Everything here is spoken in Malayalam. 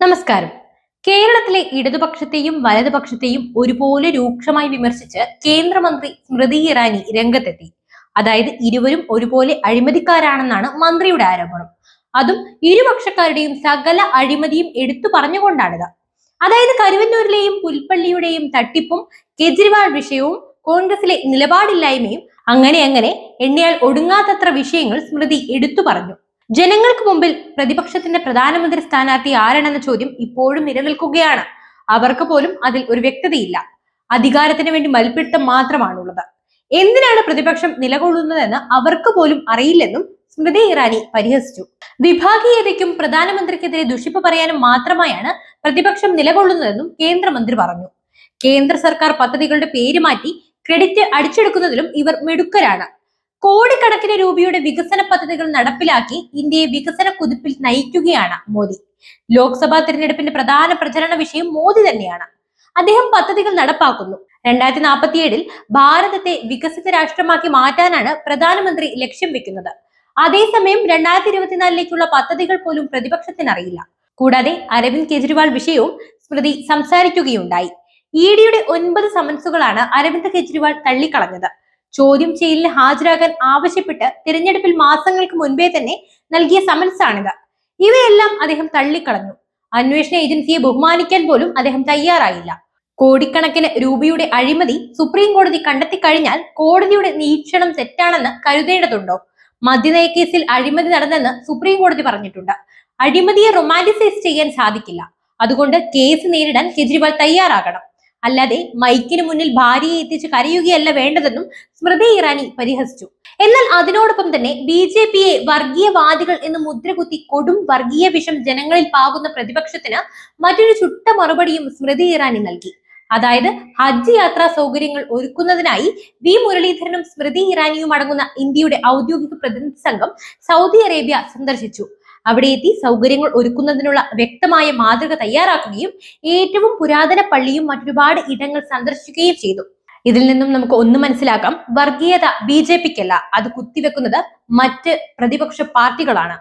നമസ്കാരം. കേരളത്തിലെ ഇടതുപക്ഷത്തെയും വലതുപക്ഷത്തെയും ഒരുപോലെ രൂക്ഷമായി വിമർശിച്ച് കേന്ദ്രമന്ത്രി സ്മൃതി ഇറാനി രംഗത്തെത്തി. അതായത് ഇരുവരും ഒരുപോലെ അഴിമതിക്കാരാണെന്നാണ് മന്ത്രിയുടെ ആരോപണം. അതും ഇരുപക്ഷക്കാരുടെയും സകല അഴിമതിയും എടുത്തു പറഞ്ഞുകൊണ്ടാണിത്. അതായത് കരുവന്നൂരിലെയും പുൽപ്പള്ളിയുടെയും തട്ടിപ്പും കെജ്രിവാൾ വിഷയവും കോൺഗ്രസിലെ നിലപാടില്ലായ്മയും അങ്ങനെ അങ്ങനെ എണ്ണിയാൽ ഒടുങ്ങാത്തത്ര വിഷയങ്ങൾ സ്മൃതി എടുത്തു പറഞ്ഞു. ജനങ്ങൾക്ക് മുമ്പിൽ പ്രതിപക്ഷത്തിന്റെ പ്രധാനമന്ത്രി സ്ഥാനാർത്ഥി ആരാണെന്ന ചോദ്യം ഇപ്പോഴും നിലനിൽക്കുകയാണ്. അവർക്ക് പോലും അതിൽ ഒരു വ്യക്തതയില്ല. അധികാരത്തിന് വേണ്ടി മൽപ്പിടുത്തം മാത്രമാണുള്ളത്. എന്തിനാണ് പ്രതിപക്ഷം നിലകൊള്ളുന്നതെന്ന് അവർക്ക് പോലും അറിയില്ലെന്നും സ്മൃതി ഇറാനി പരിഹസിച്ചു. വിഭാഗീയതയ്ക്കും പ്രധാനമന്ത്രിക്കെതിരെ ദുഷിപ്പ് പറയാനും മാത്രമായാണ് പ്രതിപക്ഷം നിലകൊള്ളുന്നതെന്നും കേന്ദ്രമന്ത്രി പറഞ്ഞു. കേന്ദ്ര സർക്കാർ പദ്ധതികളുടെ പേര് മാറ്റി ക്രെഡിറ്റ് അടിച്ചെടുക്കുന്നതിലും ഇവർ മിടുക്കരാണ്. കോടിക്കണക്കിന് രൂപയുടെ വികസന പദ്ധതികൾ നടപ്പിലാക്കി ഇന്ത്യയെ വികസന കുതിപ്പിൽ നയിക്കുകയാണ് മോദി. ലോക്സഭാ തിരഞ്ഞെടുപ്പിന്റെ പ്രധാന പ്രചരണ വിഷയം മോദി തന്നെയാണ്. അദ്ദേഹം പദ്ധതികൾ നടപ്പാക്കുന്നു. രണ്ടായിരത്തി നാൽപ്പത്തിയേഴിൽ ഭാരതത്തെ വികസിത രാഷ്ട്രമാക്കി മാറ്റാനാണ് പ്രധാനമന്ത്രി ലക്ഷ്യം വെക്കുന്നത്. അതേസമയം രണ്ടായിരത്തി ഇരുപത്തിനാലിലേക്കുള്ള പദ്ധതികൾ പോലും പ്രതിപക്ഷത്തിന് അറിയില്ല കൂടാതെ അരവിന്ദ് കെജ്രിവാൾ വിഷയവും സ്മൃതി സംസാരിക്കുകയുണ്ടായി. ഇ ഡിയുടെ ഒൻപത് സമൻസുകളാണ് അരവിന്ദ് കെജ്രിവാൾ തള്ളിക്കളഞ്ഞത്. ചോദ്യം ചെയ്യലിന് ഹാജരാകാൻ ആവശ്യപ്പെട്ട് തിരഞ്ഞെടുപ്പിൽ മാസങ്ങൾക്ക് മുൻപേ തന്നെ നൽകിയ സമൻസാണിത് ഇവയെല്ലാം അദ്ദേഹം തള്ളിക്കളഞ്ഞു. അന്വേഷണ ഏജൻസിയെ ബഹുമാനിക്കാൻ പോലും അദ്ദേഹം തയ്യാറായില്ല. കോടിക്കണക്കിന് രൂപയുടെ അഴിമതി സുപ്രീം കോടതി കണ്ടെത്തി കഴിഞ്ഞാൽ കോടതിയുടെ നിരീക്ഷണം തെറ്റാണെന്ന് കരുതേണ്ടതുണ്ടോ? മദ്യനയ കേസിൽ അഴിമതി നടന്നെന്ന് സുപ്രീം കോടതി പറഞ്ഞിട്ടുണ്ട്. അഴിമതിയെ റൊമാന്റിസൈസ് ചെയ്യാൻ സാധിക്കില്ല. അതുകൊണ്ട് കേസ് നേരിടാൻ കെജ്രിവാൾ തയ്യാറാകണം. അല്ലാതെ മൈക്കിന് മുന്നിൽ ഭാര്യയെ എത്തിച്ച് കരയുകയല്ല വേണ്ടതെന്നും സ്മൃതി ഇറാനി പരിഹസിച്ചു. എന്നാൽ അതിനോടൊപ്പം തന്നെ ബി ജെ പിയെ വർഗീയവാദികൾ എന്ന് മുദ്രകുത്തി കൊടും വർഗീയ വിഷം ജനങ്ങളിൽ പാകുന്ന പ്രതിപക്ഷത്തിന് മറ്റൊരു ചുട്ട മറുപടിയും സ്മൃതി ഇറാനി നൽകി. അതായത് ഹജ്ജ് യാത്രാ സൗകര്യങ്ങൾ ഒരുക്കുന്നതിനായി വി മുരളീധരനും സ്മൃതി ഇറാനിയും അടങ്ങുന്ന ഇന്ത്യയുടെ ഔദ്യോഗിക പ്രതിനിധി സംഘം സൗദി അറേബ്യ സന്ദർശിച്ചു. അവിടെ എത്തി സൗകര്യങ്ങൾ ഒരുക്കുന്നതിനുള്ള വ്യക്തമായ മാതൃക തയ്യാറാക്കുകയും ഏറ്റവും പുരാതന പള്ളിയും മറ്റൊരുപാട് ഇടങ്ങൾ സന്ദർശിക്കുകയും ചെയ്തു. ഇതിൽ നിന്നും നമുക്ക് ഒന്ന് മനസ്സിലാക്കാം. വർഗീയത ബി ജെ പിക്കല്ല. അത് കുത്തിവെക്കുന്നത് മറ്റ് പ്രതിപക്ഷ പാർട്ടികളാണ്.